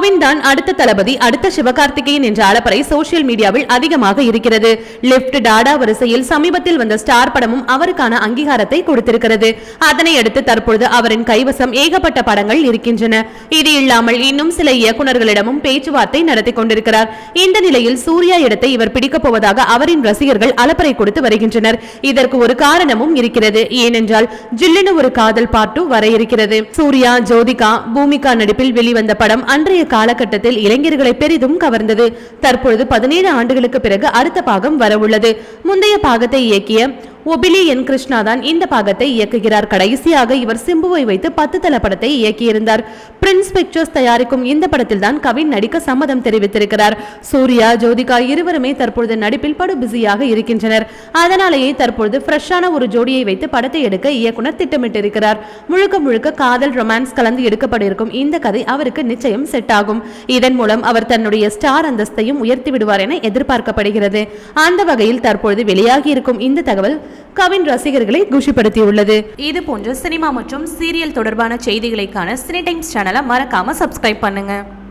கவின் தான் அடுத்த தளபதி அடுத்த சிவகார்த்திகேயன் என்ற அளப்பறை சோசியல் மீடியாவில் அதிகமாக இருக்கிறது. லிப்ட் டாடா வரிசையில் சமீபத்தில் வந்த ஸ்டார் படமும் அவருக்கான அங்கீகாரத்தை கொடுத்திருக்கிறது. அதனை அடுத்து தற்பொழுது அவரின் கைவசம் ஏகப்பட்ட படங்கள் இருக்கின்றன. இது இல்லாமல் இன்னும் சில இயக்குநர்களிடமும் பேச்சுவார்த்தை நடத்தி கொண்டிருக்கிறார். இந்த நிலையில் சூர்யா இடத்தை இவர் பிடிக்கப் போவதாக அவரின் ரசிகர்கள் அலப்பறை கொடுத்து வருகின்றனர். இதற்கு ஒரு காரணமும் இருக்கிறது. ஏனென்றால் ஜில்லின ஒரு காதல் பாட்டு வர இருக்கிறது. சூர்யா ஜோதிகா பூமிகா நடிப்பில் வெளிவந்த படம் அன்றைய காலகட்டத்தில் இளைஞர்களை பெரிதும் கவர்ந்தது. தற்பொழுது பதினேழு ஆண்டுகளுக்கு பிறகு அடுத்த பாகம் வரவுள்ளது. முந்தைய பாகத்தை இயக்கிய ஒபிலி என் கிருஷ்ணா தான் இந்த பாகத்தை இயக்குகிறார். கடைசியாக இவர் சிம்புவை வைத்து பத்து தல படத்தை இயக்கியிருந்தார். பிரின்ஸ் பிக்சர்ஸ் தயாரிக்கும் இந்த படத்தில் தான் கவின் நடிக்க சம்மதம் தெரிவித்திருக்கிறார். சூர்யா ஜோதிகா இருவருமே தற்பொழுது நடிப்பில் படு பிஸியாக இருக்கின்றனர். அதனாலேயே தற்பொழுது ஃப்ரெஷ்ஷான ஒரு ஜோடியை வைத்து படத்தை எடுக்க இயக்குனர் திட்டமிட்டிருக்கிறார். முழுக்க முழுக்க காதல் ரொமான்ஸ் கலந்து எடுக்கப்பட்டிருக்கும் இந்த கதை அவருக்கு நிச்சயம் செட் ஆகும். இதன் மூலம் அவர் தன்னுடைய ஸ்டார் அந்தஸ்தையும் உயர்த்தி விடுவார் என எதிர்பார்க்கப்படுகிறது. அந்த வகையில் தற்பொழுது வெளியாகி இருக்கும் இந்த தகவல் கவின் ரசிகர்களை குஷிப்படுத்தியுள்ளது. இது போன்ற சினிமா மற்றும் சீரியல் தொடர்பான செய்திகளை காண சினி டைம்ஸ் சேனலை மறக்காம சப்ஸ்கிரைப் பண்ணுங்க.